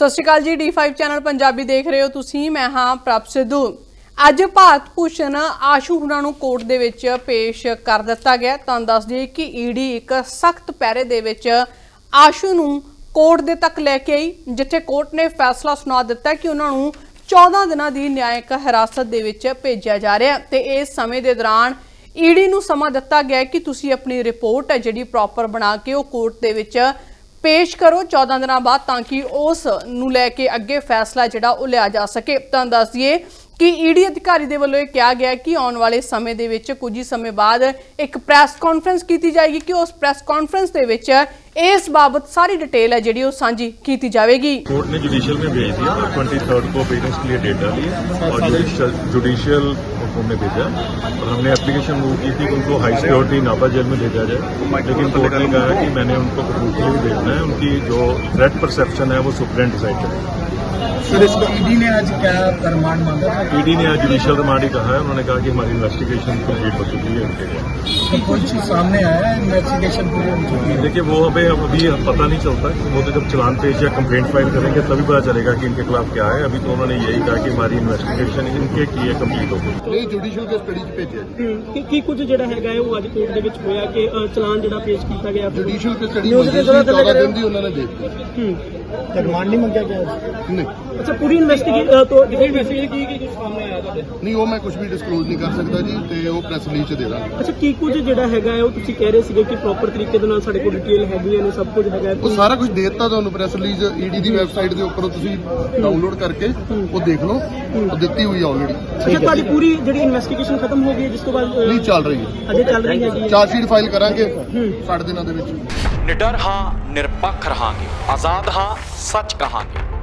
ਸਤਿ ਸ਼੍ਰੀ ਅਕਾਲ ਜੀ D5 channel Punjabi ਦੇਖ ਰਹੇ ਹੋ ਤੁਸੀਂ, ਮੈਂ ਹਾਂ ਪ੍ਰਭ ਸਿੱਧੂ। ਅੱਜ ਭਾਰਤ ਭੂਸ਼ਣ ਆਸ਼ੂ ਹੁਣਾਂ ਨੂੰ ਕੋਰਟ ਦੇ ਵਿੱਚ ਪੇਸ਼ ਕਰ ਦਿੱਤਾ ਗਿਆ। ਤੁਹਾਨੂੰ ਦੱਸ ਦਈਏ ਕਿ ਈਡੀ ਇੱਕ ਸਖਤ ਪਹਿਰੇ ਦੇ ਵਿੱਚ ਆਸ਼ੂ ਨੂੰ ਕੋਰਟ ਦੇ ਤੱਕ ਲੈ ਕੇ ਆਈ, ਜਿੱਥੇ ਕੋਰਟ ਨੇ ਫੈਸਲਾ ਸੁਣਾ ਦਿੱਤਾ ਕਿ ਉਹਨਾਂ ਨੂੰ 14 ਦਿਨਾਂ ਦੀ ਨਿਆਇਕ ਹਿਰਾਸਤ ਦੇ ਵਿੱਚ ਭੇਜਿਆ ਜਾ ਰਿਹਾ ਹੈ। ਤੇ ਇਸ ਸਮੇਂ ਦੇ ਦੌਰਾਨ ਈਡੀ ਨੂੰ ਸਮਾਂ ਦਿੱਤਾ ਗਿਆ ਕਿ ਤੁਸੀਂ ਆਪਣੀ ਰਿਪੋਰਟ ਹੈ ਜਿਹੜੀ ਪ੍ਰੋਪਰ ਬਣਾ ਕੇ ਉਹ ਕੋਰਟ ਦੇ ਵਿੱਚ ਪੇਸ਼ ਕਰੋ 14 ਦਿਨਾਂ ਬਾਅਦ ਤਾਂ ਕਿ ਉਸ ਨੂੰ ਲੈ ਕੇ ਅੱਗੇ ਫੈਸਲਾ ਜਿਹੜਾ ਉਹ ਲਿਆ ਜਾ ਸਕੇ। ਤਾਂ ਦੱਸ ਦਈਏ ਕਿ ਈਡੀ ਅਧਿਕਾਰੀ ਦੇ ਵੱਲੋਂ ਇਹ ਕਿਹਾ ਗਿਆ ਹੈ ਕਿ ਆਉਣ ਵਾਲੇ ਸਮੇਂ ਦੇ ਵਿੱਚ ਕੁਝ ਹੀ ਸਮੇਂ ਬਾਅਦ ਇੱਕ ਪ੍ਰੈਸ ਕਾਨਫਰੰਸ ਕੀਤੀ ਜਾਏਗੀ ਕਿ ਉਸ ਪ੍ਰੈਸ ਕਾਨਫਰੰਸ ਦੇ ਵਿੱਚ ਇਸ ਬਾਬਤ ਸਾਰੀ ਡਿਟੇਲ ਹੈ ਜਿਹੜੀ ਉਹ ਸਾਂਝੀ ਕੀਤੀ ਜਾਵੇਗੀ कोर्ट ने जुडिशियल में भेज दिया और ट्वेंटी थर्ड को पेरेंट्स के लिए डेट डाली है और जुडिशियल जुडिशियल हमने भेजा और हमने एप्लीकेशन मूव की थी कि उनको हाई सिक्योरिटी नापा जेल में भेजा जाए लेकिन कोर्ट ने कहा है कि मैंने उनको कपूरथले भी भेजना है उनकी जो थ्रेट परसेप्शन है वो सुप्रीम डिसाइड करें सर इस पर ईडी ने आज क्या रिमांड मांगा था ईडी ने आज जुडिशियल रिमांड ही कहा है उन्होंने कहा कि हमारी इन्वेस्टिगेशन कंप्लीट हो चुकी है इनके लिए तो कोई चीज सामने आया है इन्वेस्टिगेशन पूरी हो चुकी है देखिए वो अभी अभी पता नहीं चलता वो तो जब चलान पेश या कंप्लेंट फाइल करेंगे तभी पता चलेगा कि इनके खिलाफ क्या है अभी तो उन्होंने यही कहा कि हमारी इन्वेस्टिगेशन इनके की है कंप्लीट हो गई ਨਹੀਂ ਜੁਡੀਸ਼ੀਅਲ ਕੇ ਸਟੱਡੀ ਚ ਭੇਜਿਆ ਜੀ ਹਮ, ਕੀ ਕੀ ਕੁਝ ਜਿਹੜਾ ਹੈਗਾ ਹੈ ਉਹ ਅੱਜ ਕੋਰਟ ਦੇ ਵਿੱਚ ਹੋਇਆ ਕਿ ਅ, ਚਲਾਨ ਜਿਹੜਾ ਪੇਸ਼ ਕੀਤਾ ਗਿਆ ਜੁਡੀਸ਼ੀਅਲ ਕੇ ਸਟੱਡੀ News ਹੋਈ ਦੇ ਸੀ ਜ਼ਰਾ ਥੱਲੇ 14 ਕਰਿਓ। ਦਿਨ ਦੀ ਉਹਨਾਂ ਨੇ ਦੇ ਦਿੱਤੀ ਹਮ, रिमांड नहीं मांगा गया ਨਹੀਂ ਅੱਛਾ ਪੂਰੀ ਇਨਵੈਸਟੀਗੇਸ਼ਨ ਤੋਂ ਜਿਹੜੀ ਇਨਵੈਸਟੀਗੇਸ਼ਨ ਕੀ ਕੀ ਕੁਝ ਸਾਹਮਣੇ ਆਇਆ ਤੁਹਾਡੇ? ਨਹੀਂ ਉਹ ਮੈਂ ਕੁਝ ਵੀ ਡਿਸਕਲੋਜ਼ ਨਹੀਂ ਕਰ ਸਕਦਾ ਜੀ ਤੇ ਉਹ ਪ੍ਰੈਸ ਰਿਲੀਜ਼ ਚ ਦੇ ਦਾਂਗਾ। ਅੱਛਾ ਕੀ ਕੁਝ ਜਿਹੜਾ ਹੈਗਾ ਹੈ ਉਹ ਤੁਸੀਂ ਕਹਿ ਰਹੇ ਸੀਗੇ ਕਿ ਪ੍ਰੋਪਰ ਤਰੀਕੇ ਦੇ ਨਾਲ ਸਾਡੇ ਕੋਲ ਡਿਟੇਲ ਹੈਗੀਆਂ ਨੇ ਸਭ ਕੁਝ ਹੈਗਾ ਹੈ। ਉਹ ਸਾਰਾ ਕੁਝ ਦੇ ਦਿੱਤਾ ਤੁਹਾਨੂੰ ਪ੍ਰੈਸ ਰਿਲੀਜ਼ ਈਡੀ ਦੀ ਵੈਬਸਾਈਟ ਦੇ ਉੱਪਰੋਂ ਤੁਸੀਂ ਡਾਊਨਲੋਡ ਕਰਕੇ ਉਹ ਦੇਖ ਲਓ ਉਹ ਦਿੱਤੀ ਹੋਈ ਆਲਰੇਡੀ ਅੱਛਾ ਤੁਹਾਡੀ ਪੂਰੀ ਜਿਹੜੀ ਇਨਵੈਸਟੀਗੇਸ਼ਨ ਖਤਮ ਹੋ ਗਈ ਹੈ ਜਿਸ ਤੋਂ ਬਾਅਦ ਨਹੀਂ ਚੱਲ ਰਹੀ ਹੈ। ਅਜੇ ਚੱਲ ਰਹੀ ਹੈਗੀ ਹੈ। ਚਾਰਜ ਸ਼ੀਟ ਫਾਈਲ ਕਰਾਂਗੇ 60 ਦਿਨਾਂ ਦੇ ਵਿੱਚ। ਨਿਡਰ ਹਾਂ ਨਿਰਪੱਖ ਰਹਾਂਗੇ। ਆਜ਼ਾਦ ਹਾਂ ਸੱਚ ਕਹਾਂਗੇ।